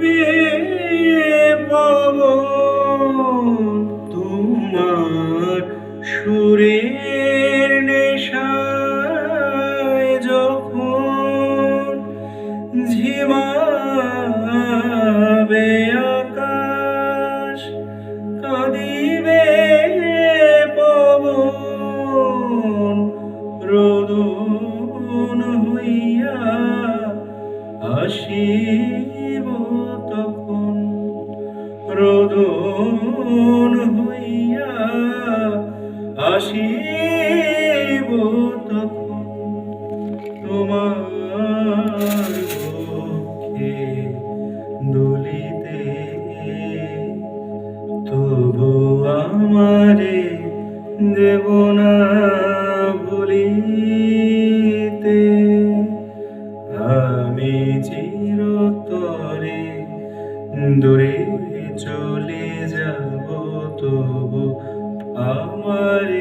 কাঁদিবে পবন তোমার সুরের নেশায় যখন ঝিমাবে আকাশ কাঁদিবে পবন রোদন হইয়া তখন রোদন হইয়া আসিব তখন তোমার পক্ষে দলিতে। তবু আমারে দেব না ভুলিতে আমি চিরতরে দূরে চলে যাব তবু আমারে